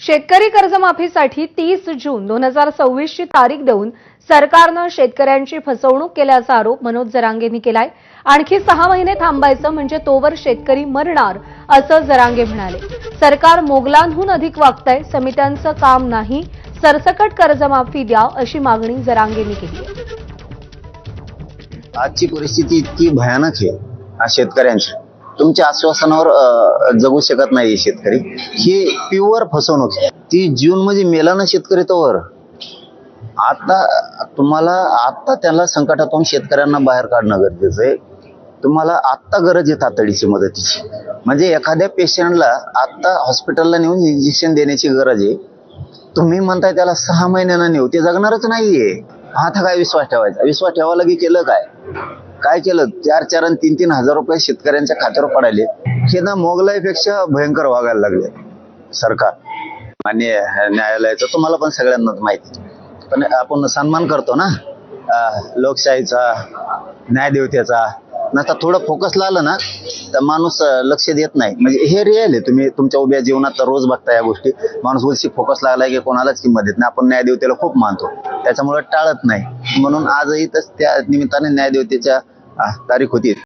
शेतकरी कर्जमाफीसाठी तीस जून दोन हजार सव्वीसची तारीख देऊन सरकारनं शेतकऱ्यांची फसवणूक केल्याचा आरोप मनोज जरांगेंनी केलाय. आणखी सहा महिने थांबायचं म्हणजे तोवर शेतकरी मरणार असं जरांगे म्हणाले. सरकार मोगलांहून अधिक वागतंय समित्यांचं काम नाही सरसकट कर्जमाफी द्या अशी मागणी जरांगेंनी केली आजची परिस्थिती इतकी भयानक आहे शेतकऱ्यांची. तुमच्या आश्वासनावर जगू शकत नाही शेतकरी. ही प्युअर फसवणूक आहे. ती जून मध्ये मेला ना शेतकरी तोवर आता तुम्हाला आता त्याला संकटातून शेतकऱ्यांना बाहेर काढणं गरजेचं आहे. तुम्हाला आत्ता गरज आहे तातडीची मदतीची. म्हणजे एखाद्या पेशंटला आत्ता हॉस्पिटलला नेऊन इंजेक्शन देण्याची गरज आहे. तुम्ही म्हणताय त्याला सहा महिन्यानं नेऊ. ते जगणारच नाहीये. आता काय विश्वास ठेवायचा? विश्वास ठेवायला की केलं काय? काय केलं? चार चार आणि तीन तीन हजार रुपये शेतकऱ्यांच्या खात्यावर पडायले. हे ना मोगलाईपेक्षा भयंकर वागायला लागले सरकार. मान्य न्यायालयाचं तुम्हाला पण सगळ्यांनाच माहिती. पण आपण सन्मान करतो ना. लोकशाहीचा न्यायदेवतेचा. नसता थोडं फोकस आलं ना तर माणूस लक्ष देत नाही. म्हणजे हे रिअल आहे. तुम्ही तुमच्या उभ्या जीवनात तर रोज बघता या गोष्टी. माणूस उलशी फोकस लागलाय की कोणालाच किंमत देत नाही. आपण न्यायदेवतेला खूप मानतो. त्याच्यामुळे टाळत नाही. म्हणून आजही तर त्या निमित्ताने न्यायदेवतेच्या hasta discutir.